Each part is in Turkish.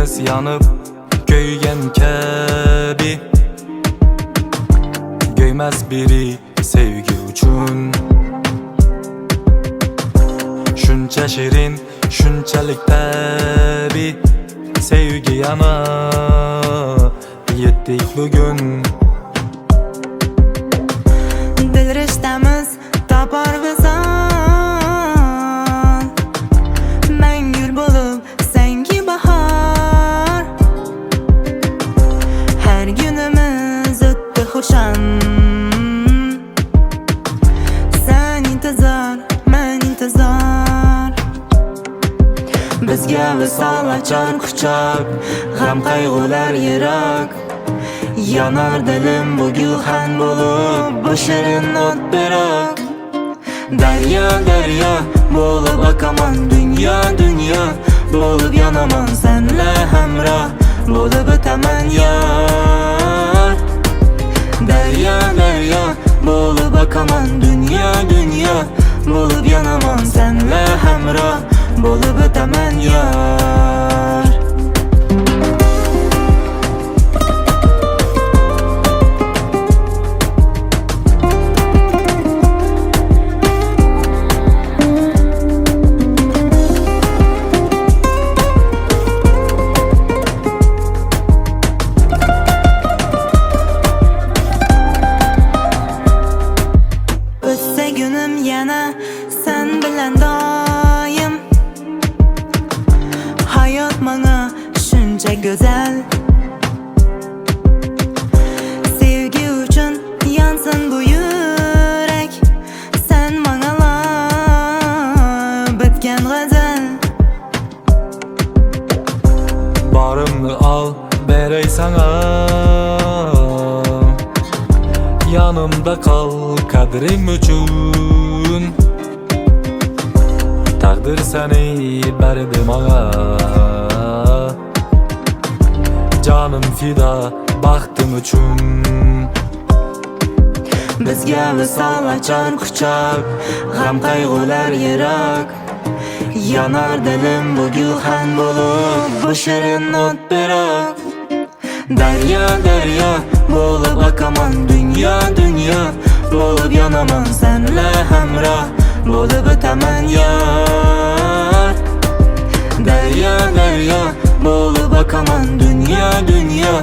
yanıp köygen kabi Göymez biri sevgi uchun Shuncha shirin, shunchalik tabi Sevgi yana yetdik bugun xusham Sen intizor, men intizor Bizga visol ochar quchoq G'am qayg'ular yiroq Yanar dilim bu gulxan bo'lib Bu shirin o'tbiroq Daryo, daryo bo'lib oqaman Dunyo, dunyo bo'lib yonaman Senla hamroh bo'lib o'taman yor hamroh bo'lib o'taman go'zal Sevgi uchun yonsin bu yurak Sen menga bitgan g'azal Barimni al beray sana. Yanımda kal kadrim uchun Taqdir seni berdi mağa Canım fida baxtim uchun Bizga visol ochar quchoq G'am qayg'ular yiroq Yonar dilim bu gulxan bo'lib Bu shirin o'tbiroq Daryo, daryo bo'lib oqaman Dunyo, dunyo bo'lib yonaman Senla hamroh bo'lib o'taman yor Daryo, daryo bo'lib oqaman Dunyo, dunyo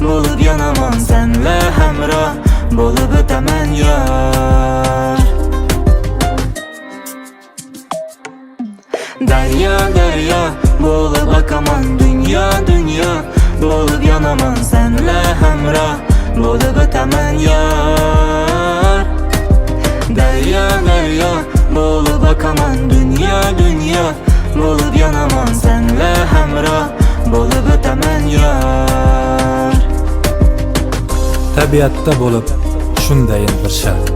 bo'lib yonaman Senla hamroh bo'lib o'taman yor Daryo, daryo bo'lib oqaman Dunyo, dunyo bo'lib yonaman Senla hamroh bo'lib o'taman yor Daryo, daryo bo'lib oqaman Dunyo, dunyo bo'lib yonaman Senla hamroh Tabiatda bo'lib shundayin bir shart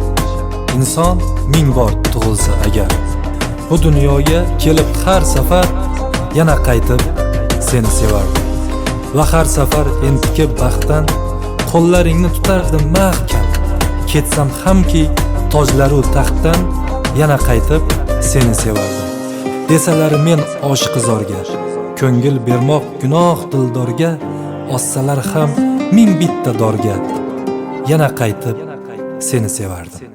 Inson ming bor tug'ilsa agar Bu dunyoga kelib har safar yana qaytib seni sevardim Va har safar entikib baxtdan qo'llaringni tutardim mahkam. Ketsam hamki tojlaru taxtdan yana qaytib seni sevardim Desalar men oshqizorga Ko'ngil bermoq gunoh dildorga Ossalar ham ming bitta dorga. Yana qaytib seni sevardim